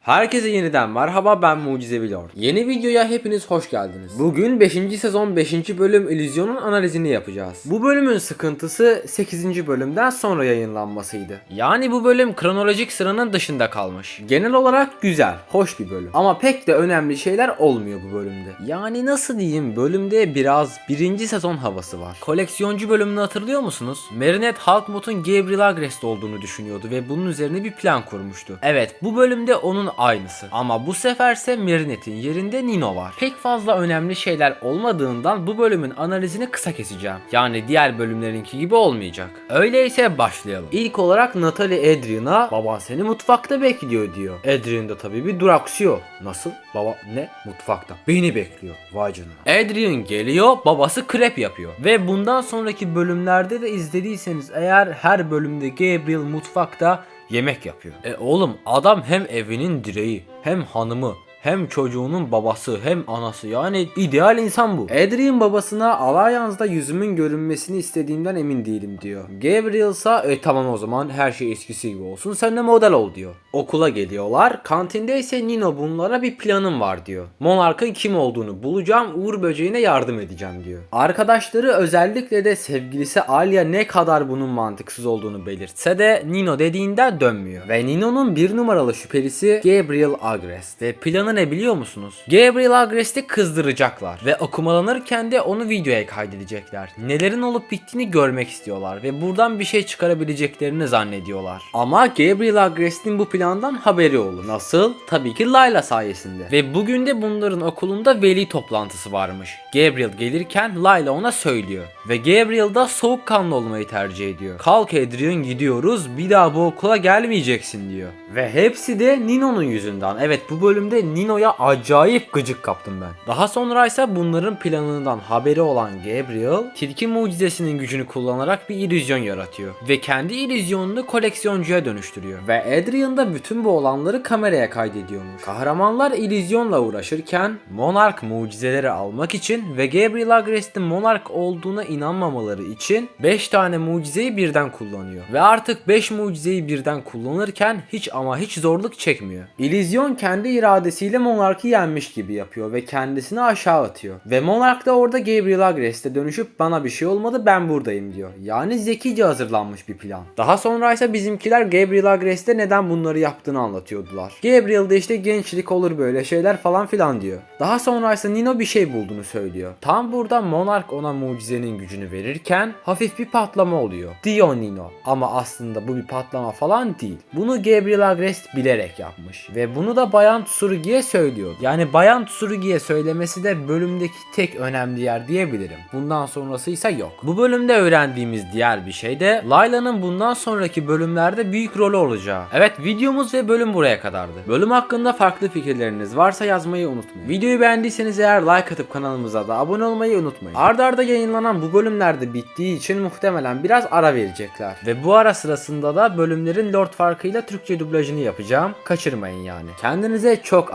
Herkese yeniden merhaba ben Mucizevi Lord. Yeni videoya hepiniz hoş geldiniz. Bugün 5. sezon 5. bölüm İllüzyon'un analizini yapacağız. Bu bölümün sıkıntısı 8. bölümden sonra yayınlanmasıydı. Yani bu bölüm kronolojik sıranın dışında kalmış. Genel olarak güzel, hoş bir bölüm. Ama pek de önemli şeyler olmuyor bu bölümde. Yani nasıl diyeyim bölümde biraz 1. sezon havası var. Koleksiyoncu bölümünü hatırlıyor musunuz? Marinette Halkmut'un Gabriel Agrest'te olduğunu düşünüyordu ve bunun üzerine bir plan kurmuştu. Evet bu bölümde onun aynısı. Ama bu seferse Marinette'in yerinde Nino var. Pek fazla önemli şeyler olmadığından bu bölümün analizini kısa keseceğim. Yani diğer bölümlerinki gibi olmayacak. Öyleyse başlayalım. İlk olarak Natalie Adrian'a baban seni mutfakta bekliyor diyor. Adrian da tabii bir duraksıyor. Nasıl? Baba ne? Mutfakta. Beni bekliyor. Vay canına. Adrian geliyor babası krep yapıyor. Ve bundan sonraki bölümlerde de izlediyseniz eğer her bölümde Gabriel mutfakta yemek yapıyor. E oğlum adam hem evinin direği hem hanımı hem çocuğunun babası hem anası yani ideal insan bu. Adrian babasına Alliance'da yüzümün görünmesini istediğimden emin değilim diyor. Gabriel ise e tamam o zaman her şey eskisi gibi olsun sen de model ol diyor. Okula geliyorlar. Kantinde ise Nino bunlara bir planım var diyor. Monark'ın kim olduğunu bulacağım Uğur böceğine yardım edeceğim diyor. Arkadaşları özellikle de sevgilisi Alia ne kadar bunun mantıksız olduğunu belirtse de Nino dediğinden dönmüyor. Ve Nino'nun bir numaralı şüphelisi Gabriel Agrest. Ve planı ne biliyor musunuz? Gabriel Agrest'i kızdıracaklar. Ve okumalanırken de onu videoya kaydedecekler. Nelerin olup bittiğini görmek istiyorlar. Ve buradan bir şey çıkarabileceklerini zannediyorlar. Ama Gabriel Agrest'in bu plandan haberi olur. Nasıl? Tabii ki Layla sayesinde. Ve bugün de bunların okulunda veli toplantısı varmış. Gabriel gelirken Layla ona söylüyor. Ve Gabriel da soğukkanlı olmayı tercih ediyor. Kalk Adrian gidiyoruz bir daha bu okula gelmeyeceksin diyor. Ve hepsi de Nino'nun yüzünden. Evet bu bölümde Nino'ya acayip gıcık kaptım ben. Daha sonra ise bunların planından haberi olan Gabriel tilki mucizesinin gücünü kullanarak bir illüzyon yaratıyor. Ve kendi illüzyonunu koleksiyoncuya dönüştürüyor. Ve Adrian da bütün bu olanları kameraya kaydediyormuş. Kahramanlar illüzyonla uğraşırken Monark mucizeleri almak için ve Gabriel Agrest'in Monark olduğuna inanmamaları için 5 tane mucizeyi birden kullanıyor. Ve artık 5 mucizeyi birden kullanırken hiç ama hiç zorluk çekmiyor. İllüzyon kendi iradesiyle Monark'ı yenmiş gibi yapıyor ve kendisini aşağı atıyor. Ve Monark da orada Gabriel Agrest'e dönüşüp bana bir şey olmadı ben buradayım diyor. Yani zekice hazırlanmış bir plan. Daha sonra ise bizimkiler Gabriel Agrest'e neden bunları yaptığını anlatıyordular. Gabriel de işte gençlik olur böyle şeyler falan filan diyor. Daha sonra ise Nino bir şey bulduğunu söylüyor. Tam burada Monark ona mucizenin gücünü verirken hafif bir patlama oluyor. Diyor Nino. Ama aslında bu bir patlama falan değil. Bunu Gabriel Agrest bilerek yapmış. Ve bunu da Bayan Tsurugi'ye söylüyor. Yani Bayan Tsurugi'ye söylemesi de bölümdeki tek önemli yer diyebilirim. Bundan sonrası ise yok. Bu bölümde öğrendiğimiz diğer bir şey de Layla'nın bundan sonraki bölümlerde büyük rolü olacağı. Evet videomuz ve bölüm buraya kadardı. Bölüm hakkında farklı fikirleriniz varsa yazmayı unutmayın. Videoyu beğendiyseniz eğer like atıp kanalımıza da abone olmayı unutmayın. Arda arda yayınlanan bu bölümlerde bittiği için muhtemelen biraz ara verecekler. Ve bu ara sırasında da bölümlerin Lord farkıyla Türkçe dublajını yapacağım. Kaçırmayın yani. Kendinize çok